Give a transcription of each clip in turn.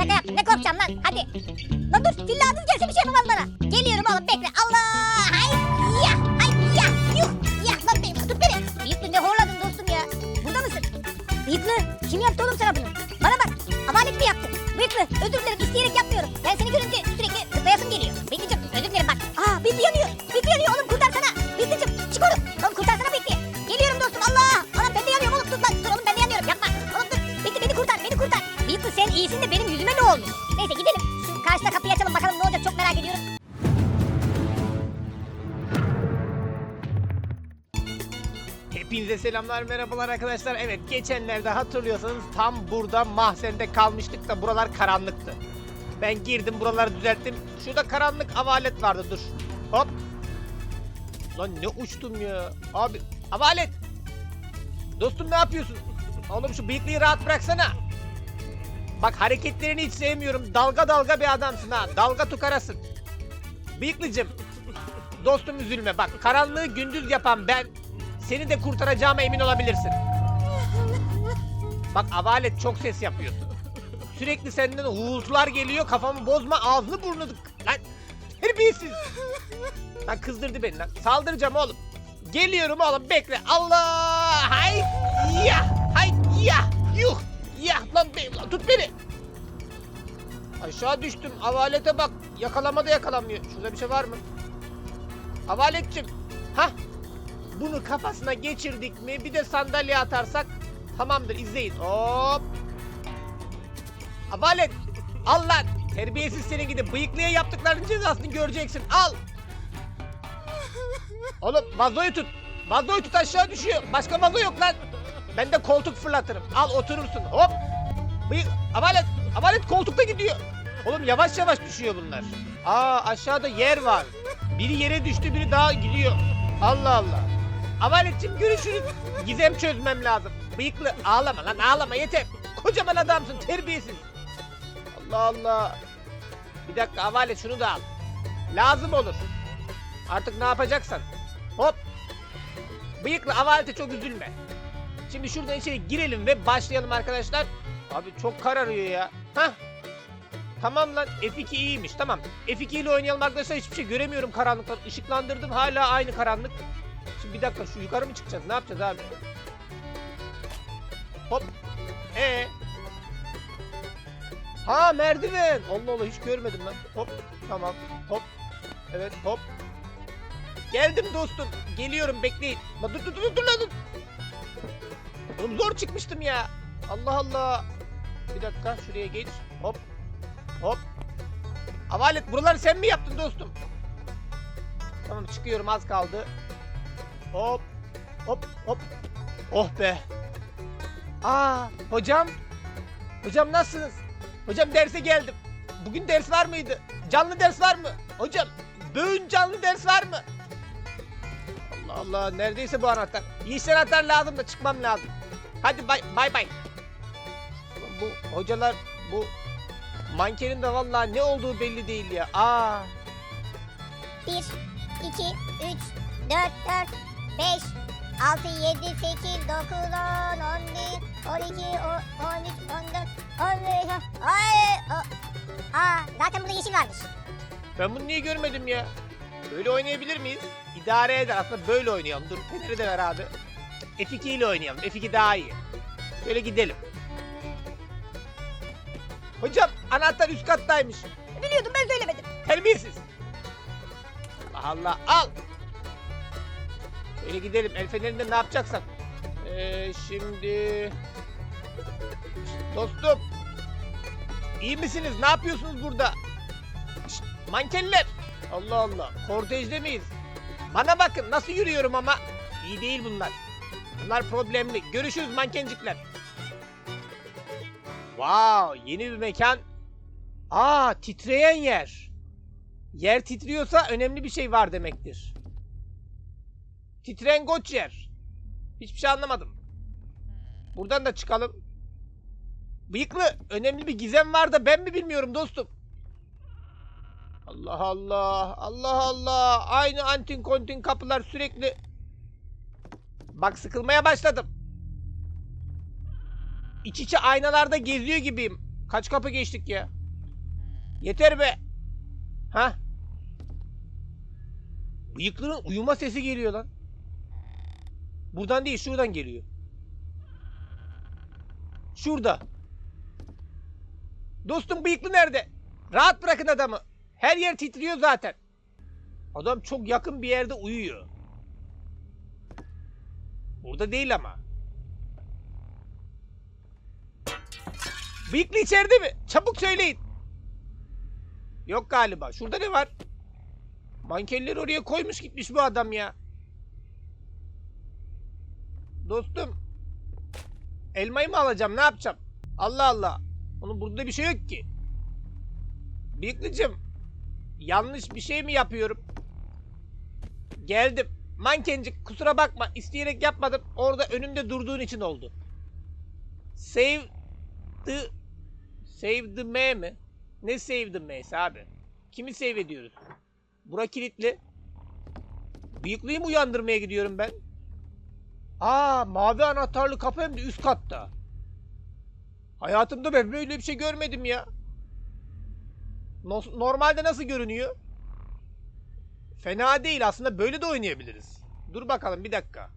Şaka yaptım. Ne korkacağım lan? Hadi. Lan dur. Tilladız gelse bir şey yapamaz bana. Geliyorum Hepinize selamlar merhabalar arkadaşlar. Evet geçenlerde hatırlıyorsanız tam burada mahzende kalmıştık da buralar karanlıktı. Ben girdim buraları düzelttim. Şurada karanlık avalet vardı dur. Hop. Lan ne uçtum ya. Abi avalet. Dostum ne yapıyorsun? Oğlum şu bıyıklıyı rahat bıraksana. Bak hareketlerini hiç sevmiyorum. Dalga dalga bir adamsın ha. Dalga tukarasın. Bıyıklıcım. Dostum üzülme bak. Karanlığı gündüz yapan ben seni de kurtaracağıma emin olabilirsin. Bak avalet çok ses yapıyorsun. Sürekli senden uğultular geliyor kafamı bozma ağzını burnunu lan terbiyesiz. Lan kızdırdı beni lan saldıracağım oğlum. Geliyorum oğlum bekle Allah hay ya hay ya yuh ya lan, be, lan tut beni. Aşağı düştüm avalete bak yakalamada yakalanmıyor. Şurada bir şey var mı? Avaletçim. Hah bunu kafasına geçirdik mi bir de sandalye atarsak tamamdır izleyin. Hop. Avalet al lan. Terbiyesiz senin gidip bıyıklıya yaptıklarının cezasını göreceksin. Al. Oğlum vazoyu tut. Vazoyu tut aşağı düşüyor. Başka vazo yok lan. Ben de koltuk fırlatırım. Al oturursun. Hop. Bıyık. Avalet. Avalet koltukta gidiyor. Oğlum yavaş yavaş düşüyor bunlar. Aa aşağıda yer var. Biri yere düştü biri daha gidiyor. Allah Allah. Avaletçim görüşürüz. Gizem çözmem lazım. Bıyıklı ağlama lan ağlama yeter. Kocaman adamsın terbiyesiz. Allah Allah. Bir dakika Avalet şunu da al. Lazım olur. Artık ne yapacaksan. Hop. Bıyıklı Avalet'e çok üzülme. Şimdi şuradan içeri girelim ve başlayalım arkadaşlar. Abi çok kararıyor ya. Hah. Tamam lan F2 iyiymiş tamam. F2 ile oynayalım arkadaşlar hiçbir şey göremiyorum karanlıktan. Işıklandırdım hala aynı karanlık. Bir dakika şu yukarı mı çıkacağız? Ne yapacağız abi? Hop. Ee. Ha merdiven. Allah Allah hiç görmedim lan. Hop. Tamam. Hop. Evet hop. Geldim dostum. Geliyorum bekleyin. Dur dur dur dur lan. Oğlum zor çıkmıştım ya. Allah Allah. Bir dakika şuraya geç. Hop. Hop. Havalet buraları sen mi yaptın dostum? Tamam çıkıyorum az kaldı. Hop. Hop hop. Oh be. Aa hocam. Hocam nasılsınız? Hocam derse geldim. Bugün ders var mıydı? Canlı ders var mı? Hocam böğün canlı ders var mı? Allah Allah neredeyse bu anahtar. Yeşil anahtar lazım da çıkmam lazım. Hadi bay bay. bay. Bu hocalar bu mankenin de vallahi ne olduğu belli değil ya. Aa 1, 2, 3, 4, 4, 5, 6, 7, 8, 9, 10, 11, 12, 13, 14, 15, ay, o, aa, zaten burada yeşil varmış. Ben bunu niye görmedim ya? Böyle oynayabilir miyiz? İdare eder. Aslında böyle oynayalım. Dur Fener'i de ver abi. F2 ile oynayalım. F2 daha iyi. Şöyle gidelim. Hocam anahtar üst kattaymış. Biliyordum ben söylemedim. Terbiyesiz. Allah Allah al. Şöyle gidelim. El fenerinde ne yapacaksak. Ee, şimdi... Dostum. İyi misiniz? Ne yapıyorsunuz burada? Şşt, mankenler. Allah Allah. Kortejde miyiz? Bana bakın nasıl yürüyorum ama. İyi değil bunlar. Bunlar problemli. Görüşürüz mankencikler. Wow, yeni bir mekan. Aa, titreyen yer. Yer titriyorsa önemli bir şey var demektir. Titrengoç yer. Hiçbir şey anlamadım. Buradan da çıkalım. Bıyıklı önemli bir gizem var da ben mi bilmiyorum dostum. Allah Allah. Allah Allah. Aynı antin kontin kapılar sürekli. Bak sıkılmaya başladım. İç içe aynalarda geziyor gibiyim. Kaç kapı geçtik ya? Yeter be. Ha? Bıyıklının uyuma sesi geliyor lan. Buradan değil şuradan geliyor. Şurada. Dostum bıyıklı nerede? Rahat bırakın adamı. Her yer titriyor zaten. Adam çok yakın bir yerde uyuyor. Burada değil ama. Bıyıklı içeride mi? Çabuk söyleyin. Yok galiba. Şurada ne var? Mankenleri oraya koymuş gitmiş bu adam ya. Dostum. Elmayı mı alacağım? Ne yapacağım? Allah Allah. Onun burada bir şey yok ki. Bıyıklıcım. Yanlış bir şey mi yapıyorum? Geldim. Mankencik kusura bakma. isteyerek yapmadım. Orada önümde durduğun için oldu. Save the... Save the me mi? Ne save the me'si abi? Kimi save ediyoruz? Bura kilitli. Bıyıklıyı mı uyandırmaya gidiyorum ben? Aa mavi anahtarlı kapı hem de üst katta. Hayatımda ben böyle bir şey görmedim ya. Nos- Normalde nasıl görünüyor? Fena değil aslında böyle de oynayabiliriz. Dur bakalım bir dakika.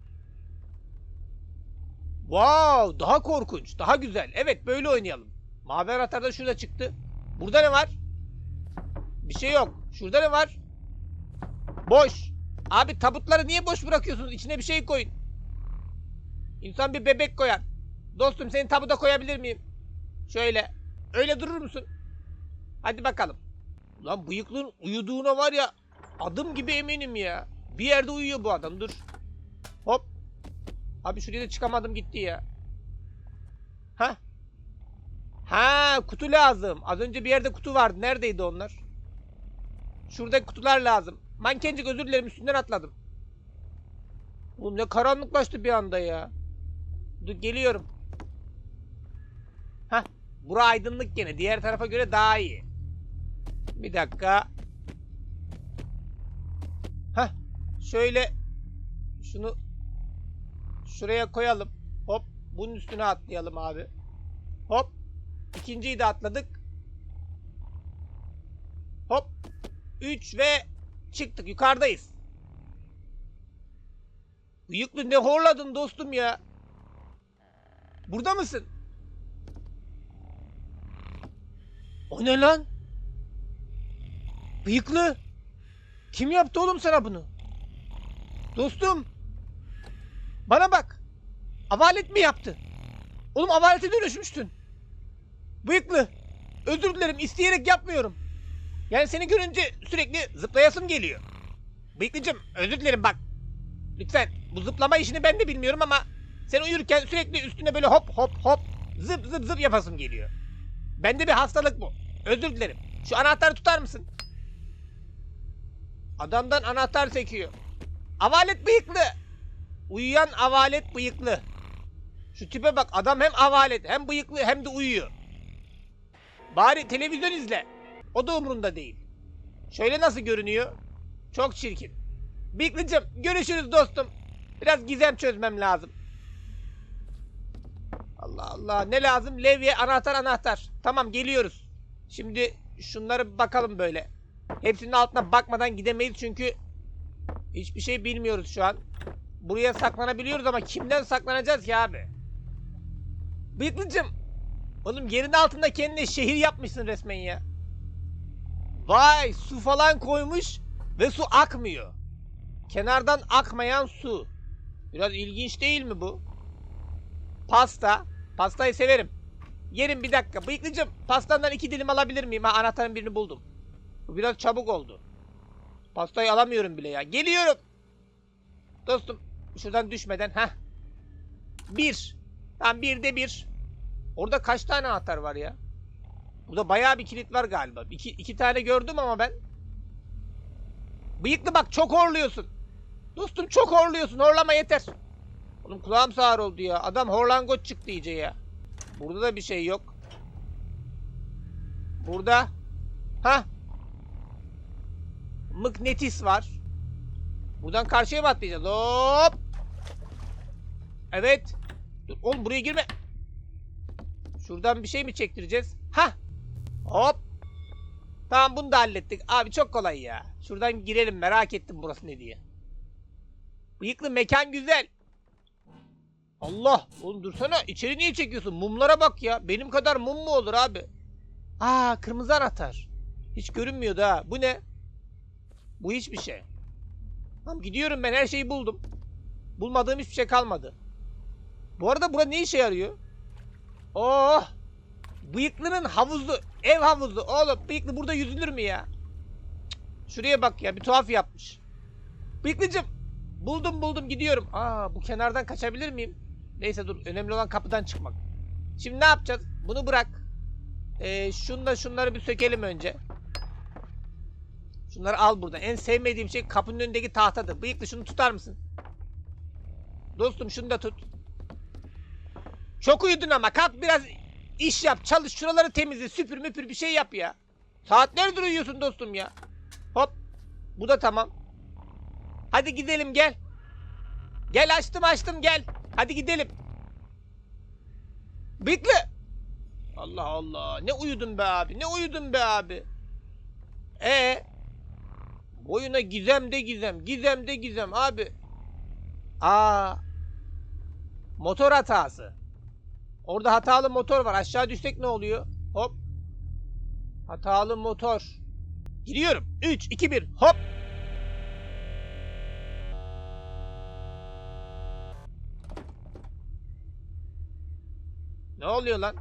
Wow daha korkunç daha güzel. Evet böyle oynayalım. Mavi anahtar da şurada çıktı. Burada ne var? Bir şey yok. Şurada ne var? Boş. Abi tabutları niye boş bırakıyorsunuz? İçine bir şey koyun. İnsan bir bebek koyar. Dostum seni tabuta koyabilir miyim? Şöyle. Öyle durur musun? Hadi bakalım. Lan bıyıklının uyuduğuna var ya adım gibi eminim ya. Bir yerde uyuyor bu adam dur. Hop. Abi şuraya da çıkamadım gitti ya. Ha? Ha kutu lazım. Az önce bir yerde kutu vardı. Neredeydi onlar? Şurada kutular lazım. Mankencik özür dilerim üstünden atladım. Oğlum ne karanlıklaştı bir anda ya. Dur geliyorum. Hah. Bura aydınlık gene. Diğer tarafa göre daha iyi. Bir dakika. Hah. Şöyle şunu şuraya koyalım. Hop. Bunun üstüne atlayalım abi. Hop. İkinciyi de atladık. Hop. 3 ve çıktık. Yukarıdayız. Bıyıklı ne horladın dostum ya? Burada mısın? O ne lan? Bıyıklı. Kim yaptı oğlum sana bunu? Dostum. Bana bak. Avalet mi yaptı? Oğlum avalete dönüşmüştün. Bıyıklı. Özür dilerim isteyerek yapmıyorum. Yani seni görünce sürekli zıplayasım geliyor. Bıyıklıcım özür dilerim bak. Lütfen bu zıplama işini ben de bilmiyorum ama sen uyurken sürekli üstüne böyle hop hop hop zıp zıp zıp yapasım geliyor. Bende bir hastalık bu. Özür dilerim. Şu anahtarı tutar mısın? Adamdan anahtar sekiyor. Avalet bıyıklı. Uyuyan avalet bıyıklı. Şu tipe bak adam hem avalet hem bıyıklı hem de uyuyor. Bari televizyon izle. O da umrunda değil. Şöyle nasıl görünüyor? Çok çirkin. Bıyıklıcım görüşürüz dostum. Biraz gizem çözmem lazım. Allah Allah ne lazım? Levye anahtar anahtar. Tamam geliyoruz. Şimdi şunları bakalım böyle. Hepsinin altına bakmadan gidemeyiz çünkü hiçbir şey bilmiyoruz şu an. Buraya saklanabiliyoruz ama kimden saklanacağız ki abi? Bıyıklıcım. Oğlum yerin altında kendine şehir yapmışsın resmen ya. Vay su falan koymuş ve su akmıyor. Kenardan akmayan su. Biraz ilginç değil mi bu? Pasta. Pastayı severim. Yerim bir dakika. Bıyıklıcım pastandan iki dilim alabilir miyim? Ha anahtarın birini buldum. Bu biraz çabuk oldu. Pastayı alamıyorum bile ya. Geliyorum. Dostum şuradan düşmeden. ha. Bir. Tamam bir de bir. Orada kaç tane anahtar var ya? Burada bayağı bir kilit var galiba. İki, iki tane gördüm ama ben. Bıyıklı bak çok horluyorsun. Dostum çok horluyorsun. Horlama yeter. Oğlum kulağım sağır oldu ya. Adam horlangoç çıktı iyice ya. Burada da bir şey yok. Burada. Ha? Mıknetis var. Buradan karşıya mı atlayacağız? Hop. Evet. Dur, oğlum buraya girme. Şuradan bir şey mi çektireceğiz? Ha. Hop. Tamam bunu da hallettik. Abi çok kolay ya. Şuradan girelim merak ettim burası ne diye. Bıyıklı mekan güzel. Allah. Oğlum dursana. İçeri niye çekiyorsun? Mumlara bak ya. Benim kadar mum mu olur abi? Aa kırmızı anahtar. Hiç görünmüyordu ha. Bu ne? Bu hiçbir şey. Tamam gidiyorum ben her şeyi buldum. Bulmadığım hiçbir şey kalmadı. Bu arada bura ne işe yarıyor? Oh! Bıyıklının havuzu. Ev havuzu. Oğlum bıyıklı burada yüzülür mü ya? Cık, Şuraya bak ya bir tuhaf yapmış. Bıyıklıcım. Buldum buldum gidiyorum. Aa bu kenardan kaçabilir miyim? Neyse dur önemli olan kapıdan çıkmak. Şimdi ne yapacağız? Bunu bırak. Ee, şunu şunları bir sökelim önce. Şunları al buradan. En sevmediğim şey kapının önündeki tahtadır. Bıyıklı şunu tutar mısın? Dostum şunu da tut. Çok uyudun ama kalk biraz iş yap. Çalış şuraları temizle. Süpür müpür bir şey yap ya. Saatlerdir uyuyorsun dostum ya. Hop. Bu da tamam. Hadi gidelim gel. Gel açtım açtım gel. Hadi gidelim. Bıyıklı. Allah Allah. Ne uyudun be abi. Ne uyudun be abi. E Boyuna gizem de gizem. Gizem de gizem abi. Aa. Motor hatası. Orada hatalı motor var. Aşağı düşsek ne oluyor? Hop. Hatalı motor. Giriyorum. 3, 2, 1. Hop. Ne oluyor lan?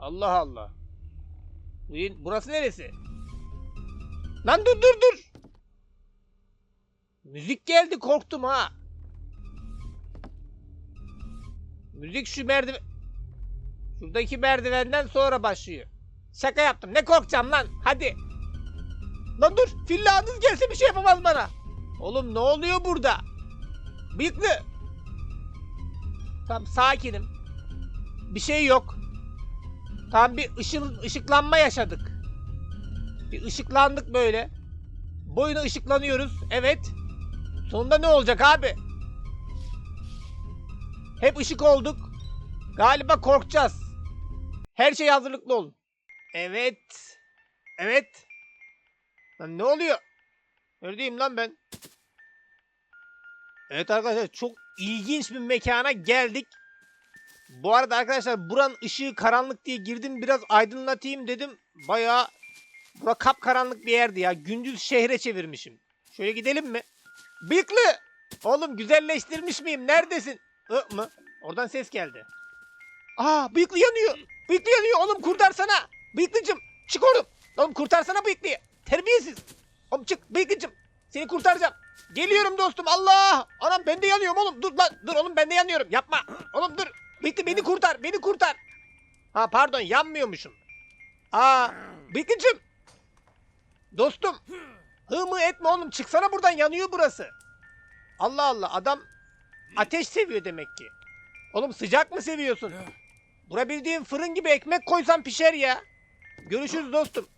Allah Allah. Bu- Burası neresi? Lan dur dur dur. Müzik geldi korktum ha. Müzik şu merdiven... Şuradaki merdivenden sonra başlıyor. Şaka yaptım. Ne korkacağım lan? Hadi. Lan dur. Fillanız gelse bir şey yapamaz bana. Oğlum ne oluyor burada? Bıyıklı. Tamam sakinim. Bir şey yok. Tam bir ışıl, ışıklanma yaşadık. Bir ışıklandık böyle. Boyuna ışıklanıyoruz. Evet. Sonunda ne olacak abi? Hep ışık olduk. Galiba korkacağız. Her şey hazırlıklı olun. Evet. Evet. Lan ne oluyor? Neredeyim lan ben? Evet arkadaşlar çok ilginç bir mekana geldik. Bu arada arkadaşlar buranın ışığı karanlık diye girdim biraz aydınlatayım dedim. Bayağı bura kapkaranlık bir yerdi ya. Gündüz şehre çevirmişim. Şöyle gidelim mi? Bıyıklı! Oğlum güzelleştirmiş miyim? Neredesin? I mı? Oradan ses geldi. Aa bıyıklı yanıyor. Bıyıklı yanıyor oğlum kurtarsana. Bıyıklıcım çık oğlum. Oğlum kurtarsana bıyıklıyı. Terbiyesiz. Oğlum çık bıyıklıcım. Seni kurtaracağım. Geliyorum dostum Allah. Anam ben de yanıyorum oğlum. Dur lan dur oğlum ben de yanıyorum. Yapma. Oğlum dur. Bıyıklı beni kurtar. Beni kurtar. Ha pardon yanmıyormuşum. Aa bıyıklıcım. Dostum. Hı mı etme oğlum. Çıksana buradan yanıyor burası. Allah Allah adam ateş seviyor demek ki. Oğlum sıcak mı seviyorsun? Bura bildiğin fırın gibi ekmek koysan pişer ya. Görüşürüz dostum.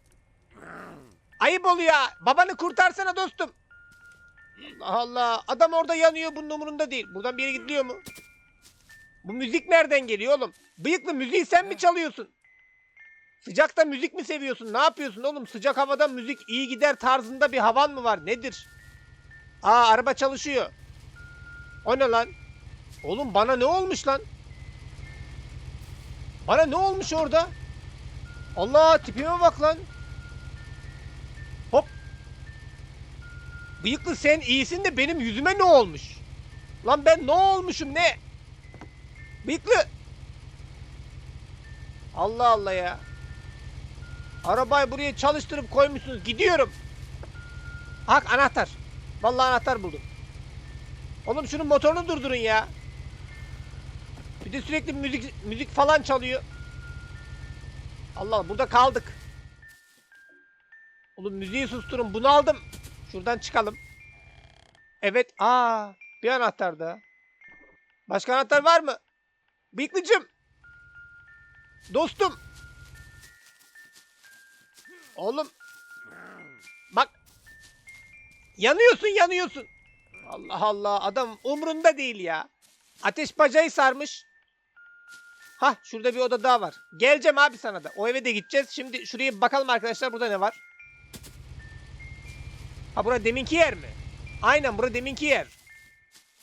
Ayıp oluyor. Babanı kurtarsana dostum. Allah Allah. Adam orada yanıyor bunun umurunda değil. Buradan bir yere gidiliyor mu? Bu müzik nereden geliyor oğlum? Bıyıklı müziği sen mi çalıyorsun? Sıcakta müzik mi seviyorsun? Ne yapıyorsun oğlum? Sıcak havada müzik iyi gider tarzında bir havan mı var? Nedir? Aa araba çalışıyor. O ne lan? Oğlum bana ne olmuş lan? Bana ne olmuş orada? Allah tipime bak lan. Bıyıklı sen iyisin de benim yüzüme ne olmuş? Lan ben ne olmuşum ne? Bıyıklı. Allah Allah ya. Arabayı buraya çalıştırıp koymuşsunuz. Gidiyorum. Hak anahtar. Vallahi anahtar buldum. Oğlum şunun motorunu durdurun ya. Bir de sürekli müzik müzik falan çalıyor. Allah burada kaldık. Oğlum müziği susturun. Bunu aldım. Şuradan çıkalım. Evet. Aa, bir anahtar daha. Başka anahtar var mı? Bıyıklıcım. Dostum. Oğlum. Bak. Yanıyorsun yanıyorsun. Allah Allah adam umrunda değil ya. Ateş bacayı sarmış. Hah şurada bir oda daha var. Geleceğim abi sana da. O eve de gideceğiz. Şimdi şuraya bakalım arkadaşlar burada ne var. Ha bura deminki yer mi? Aynen bura deminki yer.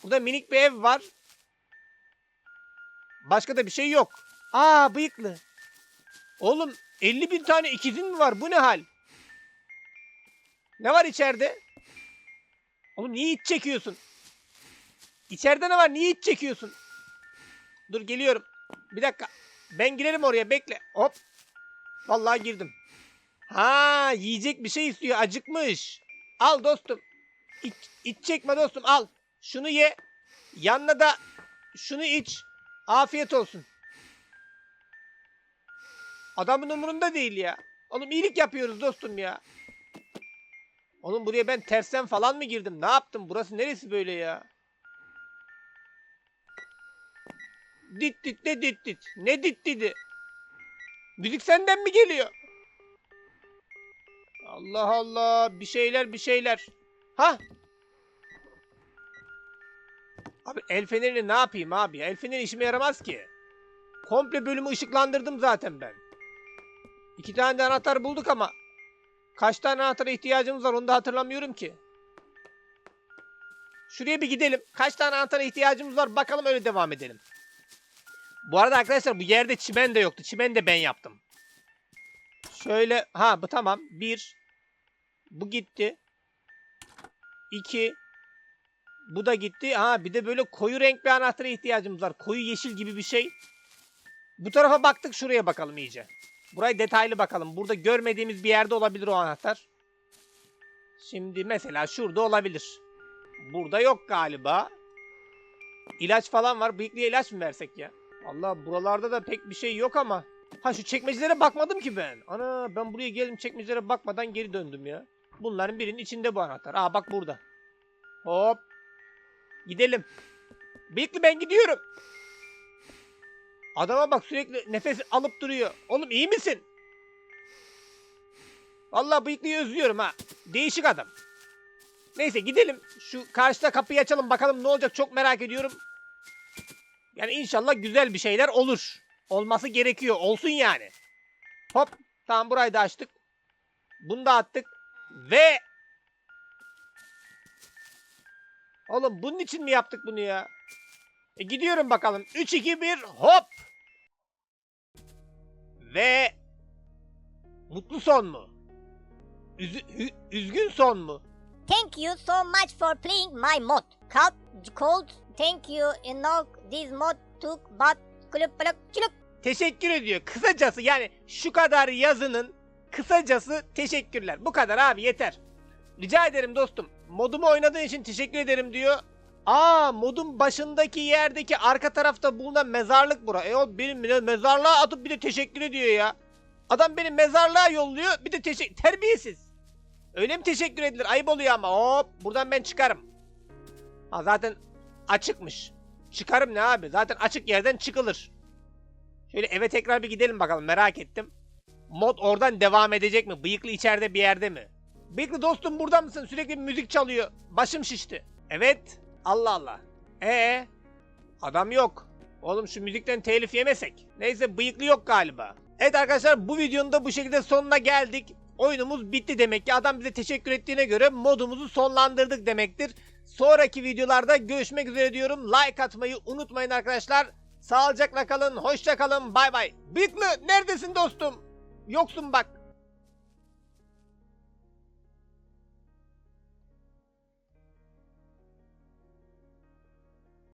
Burada minik bir ev var. Başka da bir şey yok. Aa bıyıklı. Oğlum 50 bin tane ikizin mi var? Bu ne hal? Ne var içeride? Oğlum niye iç çekiyorsun? İçeride ne var? Niye iç çekiyorsun? Dur geliyorum. Bir dakika. Ben girerim oraya bekle. Hop. Vallahi girdim. Ha yiyecek bir şey istiyor. Acıkmış. Al dostum. İç, iç çekme dostum al. Şunu ye. Yanına da şunu iç. Afiyet olsun. Adamın umurunda değil ya. Oğlum iyilik yapıyoruz dostum ya. Oğlum buraya ben tersten falan mı girdim? Ne yaptım? Burası neresi böyle ya? Dit dit ne dit dit? Ne dit didi? Müzik senden mi geliyor? Allah Allah. Bir şeyler bir şeyler. Ha? Abi el fenerini ne yapayım abi? El feneri işime yaramaz ki. Komple bölümü ışıklandırdım zaten ben. İki tane de anahtar bulduk ama kaç tane anahtara ihtiyacımız var onu da hatırlamıyorum ki. Şuraya bir gidelim. Kaç tane anahtara ihtiyacımız var bakalım öyle devam edelim. Bu arada arkadaşlar bu yerde çimen de yoktu. Çimen de ben yaptım. Şöyle ha bu tamam. Bir. Bu gitti. İki. Bu da gitti. Ha bir de böyle koyu renk bir anahtara ihtiyacımız var. Koyu yeşil gibi bir şey. Bu tarafa baktık şuraya bakalım iyice. Burayı detaylı bakalım. Burada görmediğimiz bir yerde olabilir o anahtar. Şimdi mesela şurada olabilir. Burada yok galiba. İlaç falan var. Bıyıklıya ilaç mı versek ya? Allah buralarda da pek bir şey yok ama. Ha şu çekmecelere bakmadım ki ben. Ana ben buraya geldim çekmecelere bakmadan geri döndüm ya. Bunların birinin içinde bu anahtar. Aa bak burada. Hop. Gidelim. Bıyıklı ben gidiyorum. Adama bak sürekli nefes alıp duruyor. Oğlum iyi misin? Vallahi bıyıklıyı özlüyorum ha. Değişik adam. Neyse gidelim. Şu karşıda kapıyı açalım bakalım ne olacak çok merak ediyorum. Yani inşallah güzel bir şeyler olur. Olması gerekiyor. Olsun yani. Hop. Tamam burayı da açtık. Bunu da attık. Ve Oğlum bunun için mi yaptık bunu ya? E gidiyorum bakalım. 3 2 1 hop. Ve mutlu son mu? Hü- üzgün son mu? Thank you so much for playing my mod. Called, called thank you all this mod took but kulüp kulüp çülüp. Teşekkür ediyor. Kısacası yani şu kadar yazının kısacası teşekkürler. Bu kadar abi yeter. Rica ederim dostum. Modumu oynadığın için teşekkür ederim diyor. Aa modun başındaki yerdeki arka tarafta bulunan mezarlık bura. E o benim me- mezarlığa atıp bir de teşekkür ediyor ya. Adam beni mezarlığa yolluyor bir de teşekkür... Terbiyesiz. Öyle mi teşekkür edilir? Ayıp oluyor ama. Hop buradan ben çıkarım. Ha zaten açıkmış. Çıkarım ne abi? Zaten açık yerden çıkılır. Şöyle eve tekrar bir gidelim bakalım merak ettim. Mod oradan devam edecek mi? Bıyıklı içeride bir yerde mi? Bıyıklı dostum burada mısın? Sürekli müzik çalıyor. Başım şişti. Evet. Allah Allah. Ee, adam yok. Oğlum şu müzikten telif yemesek. Neyse bıyıklı yok galiba. Evet arkadaşlar bu videonun da bu şekilde sonuna geldik. Oyunumuz bitti demek ki. Adam bize teşekkür ettiğine göre modumuzu sonlandırdık demektir. Sonraki videolarda görüşmek üzere diyorum. Like atmayı unutmayın arkadaşlar. Sağlıcakla kalın, hoşça kalın, bay bay. Bıyıklı neredesin dostum? Yoksun bak.